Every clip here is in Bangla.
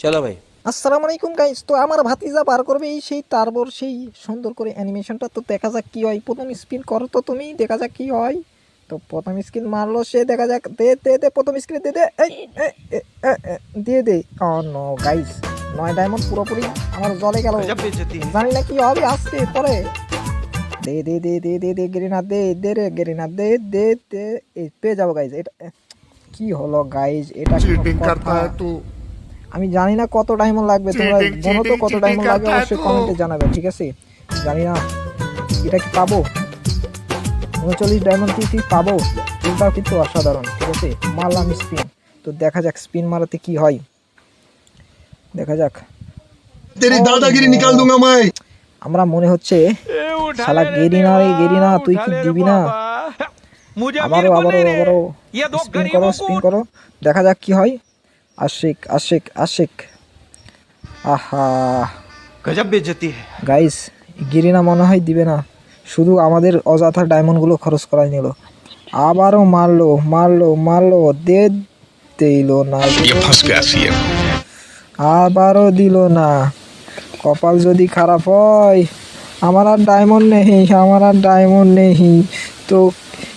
চলো ভাই আসসালামু আলাইকুম গাইস তো আমার ভাতিজা পার করবে এই সেই তারপর সেই সুন্দর করে অ্যানিমেশনটা তো দেখা যাক কী হয় প্রথম স্পিন করো তো তুমি দেখা যাক কী হয় তো প্রথম স্ক্রিন মারলো সে দেখা যাক দে দে দে প্রথম স্ক্রিন দে দে দিয়ে দে ও নো গাইস নয় ডায়মন্ড পুরোপুরি আমার জলে গেল জানি না কি হবে আসতে পরে দে দে দে দে দে দে গ্রেনা দে দে রে গেরিনা দে দে দে পেয়ে যাব গাইজ এটা কি হলো গাইজ এটা আমি জানি না কত ডায়মন্ড লাগবে তোমরা বলো তো কত ডায়মন্ড লাগবে অবশ্যই কমেন্টে জানাবে ঠিক আছে? জানি না এটা কি পাবো? উনচল্লিশ ডায়মন্ড কি পাবো এটাও কিন্তু অসাধারণ ঠিক আছে? মারলাম স্পিন তো দেখা যাক স্পিন মারাতে কি হয়। দেখা যাক। তেরি আমরা মনে হচ্ছে শালা গেরি না রে গেরি না তুই কি দিবি না? আবারও আবারও আবারও স্পিন করো স্পিন করো দেখা যাক কি হয়। आशिक आशिक आशिक आहा আহা बेइज्जती है गाइस গিরিনা মনে হয় দিবে না। শুধু আমাদের অযথা ডায়মন্ডগুলো খরচ করাই নিল। আবারও মারলো মারলো মারলো দে দিল না। আবারও দিল না। কপাল যদি খারাপ হয় আমার আর ডায়মন্ড নেই আমার আর ডায়মন্ড নেই। তো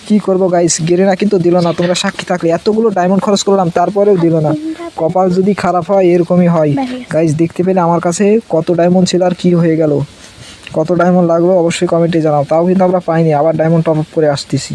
কি করব গাইস গেরিনা কিন্তু দিল না। তোমরা সাক্ষী থাকলে। এতগুলো ডায়মন্ড খরচ করলাম, তারপরেও দিল না। কপাল যদি খারাপ হয়, এরকমই হয়। গাইস দেখতে পেলে আমার কাছে কত ডায়মন্ড ছিল আর কি হয়ে গেল। কত ডায়মন্ড লাগল, অবশ্যই কমেন্টে জানাও। তাও কিন্তু আমরা পাইনি। আবার ডায়মন্ড টপ আপ করে আসতেছি।